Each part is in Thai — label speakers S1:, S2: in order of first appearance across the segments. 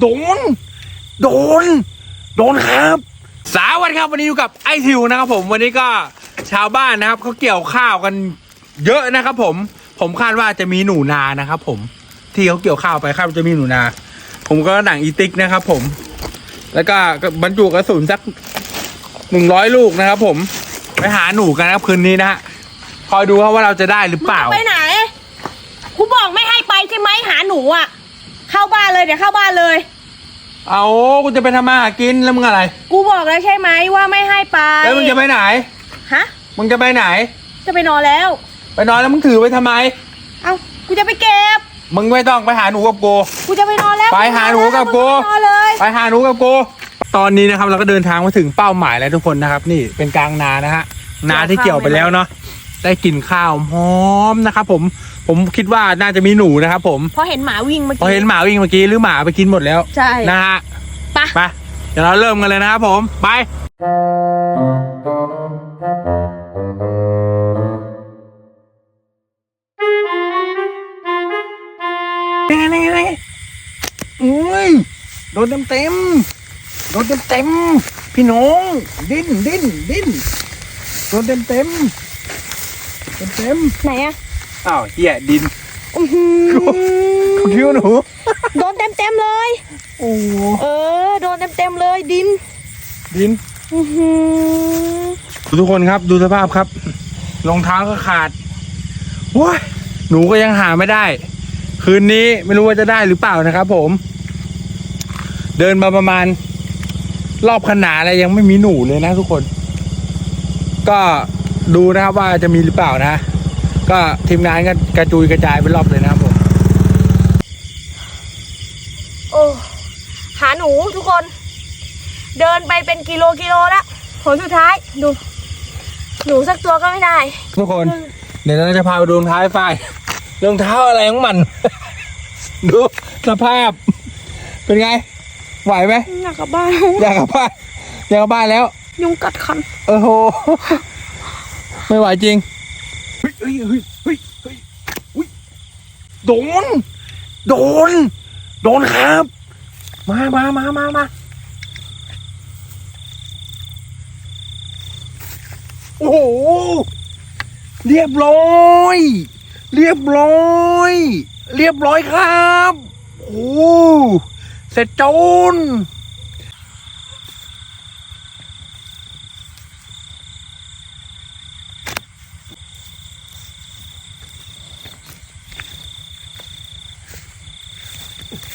S1: โดน โดน โดนครับสวัสดีครับวันนี้อยู่กับไอทิวนะครับผมวันนี้ก็ชาวบ้านนะครับเขาเกี่ยวข้าวกันเยอะนะครับ ผม ผมคาดว่าจะมีหนูนานะครับ ผมที่เขาเกี่ยวข้าวไปคาดว่าจะมีหนูนา ผมก็หนังอีติกนะครับ ผม แล้วก็บรรจุกระสุนสักหนึ่งร้อยลูกนะครับ ผมไปหาหนูกันนะครับคืนนี้นะฮะคอยดูครับว่าเราจะได้หรือเปล่า
S2: ไปไหน กูบอกไม่ให้ไปใช่ไหมหาหนูอะ เข้าบ้านเลยเดี๋ยวเข้าบ้านเลย
S1: เอากูจะไปทำมาหากินแล้วมึงอะไร
S2: กูบอกแล้วใช่ไหมว่าไม่ให้ไป
S1: แล้วมึงจะไปไหน
S2: ฮะ
S1: มึงจะไปไหน
S2: จะไปนอนแล้ว
S1: ไปนอนแล้วมึงถือไว้ทำไม
S2: เอ้ากูจะไปเก็บ
S1: มึงไม่ต้องไปหาหนูกับกู
S2: กูจะไปนอนแล้ว
S1: ไปหาหนูกับกู
S2: มึงไปนอนเลย
S1: ไปหาหนูกับกู ตอนนี้นะครับเราก็เดินทางมาถึงเป้าหมายแล้วทุกคนนะครับ นี่เป็นกลางนานะฮะนาที่เกี่ยวไปแล้วเนาะ ได้กลิ่นข้าวหอมนะครับผมผมคิดว่าน่าจะมีหนูนะครับผม
S2: พอเห็นหมาวิ่งเมื่อ
S1: พอ
S2: กี้
S1: เห็นหมาวิ่งเมื่อกี้หรือหมาไปกินหมดแล้ว
S2: ใช่
S1: นะฮะ
S2: ไป
S1: ไปเดี๋ยวเราเริ่มกันเลยนะครับผมไป นี่ไงนี่ไงนี่ไงอุ้ยโดนเต็มเต็มๆโดนเต็มเต็มๆพี่น้อง ดิ้นดิ้นดิ้นโดนเต็มเต็มเต็ม เต็ม
S2: ไหนอะ
S1: ๆอ้าวเหี้ยดิน
S2: อื้อหือ
S1: กูคิดว่าหนู
S2: โดนเต็มเต็มๆเลย
S1: โอ้โห
S2: เออ โดนเต็มเต็มๆเลยดิน
S1: ดิน
S2: อื้อหือ
S1: ทุกคนครับดูสภาพครับรองเท้าก็ขาดว้ายหนูก็ยังหาไม่ได้ คืนนี้ไม่รู้ว่าจะได้หรือเปล่านะครับ ผม เดินมาประมาณ รอบขนาดแล้วยังไม่มีหนูเลยนะทุกคน ก็ ดูนะครับว่าจะมีหรือเปล่านะ ก็ทีมงานก็กระจุยกระจายไปรอบเลยนะครับผม
S2: โอ้หาหนูทุกคน เดินไปเป็นกิโลกิโลแล้วผลสุดท้ายดู หนูสักตัวก็ไม่ได้
S1: ทุกคน เดี๋ยวเราจะพาไปดูรองเท้าให้ฝ้ายรองเท้าอะไรของมัน ดูสภาพ เป็นไง ไหวไหม
S2: อยากกลับบ้าน
S1: อยากกลับบ้านอยากกลับบ้านแล้ว
S2: ยุงกัดคัน
S1: โอ้โห ไม่ไหวจริงเฮ้ยเฮ้ยเฮ้ยเฮ้ยเฮ้ยโดน โดน โดนครับ มามามามามาโอ้โห เรียบร้อย เรียบร้อย เรียบร้อยครับ โอ้เสร็จโจน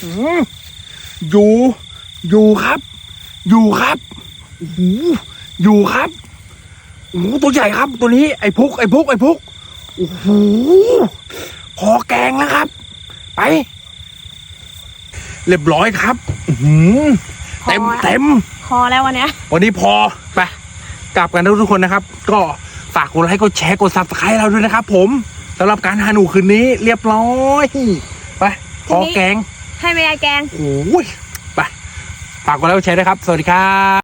S1: อืมอยู่อยู่ครับ อยู่ครับโอ้โหอยู่ครับโอ้โหตัวใหญ่ครับ ตัวนี้ไอ้พุกไอ้พุกไอ้พุกโอ้โหพอแกงแล้วครับ ไป เรียบร้อยครับอื้อหือเต็มเต็ม
S2: พอแล้ววันเนี้ย
S1: วันนี้พอไปกลับกันทุกคนนะครับ ก็ฝากกดไลค์กดแชร์กดซับสไครต์เราด้วยนะครับ ผมสำหรับการหาหนูคืนนี้เรียบร้อย ไปพอแกง
S2: ให้แม่ยายแกง
S1: โอ้ยไปฝากกดไลค์กดแชร์ด้วยครับ สวัสดีครับ